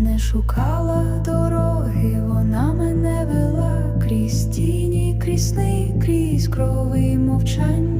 не шукала дороги, вона мене вела крізь тіні, крізь сни, крізь крови мовчання.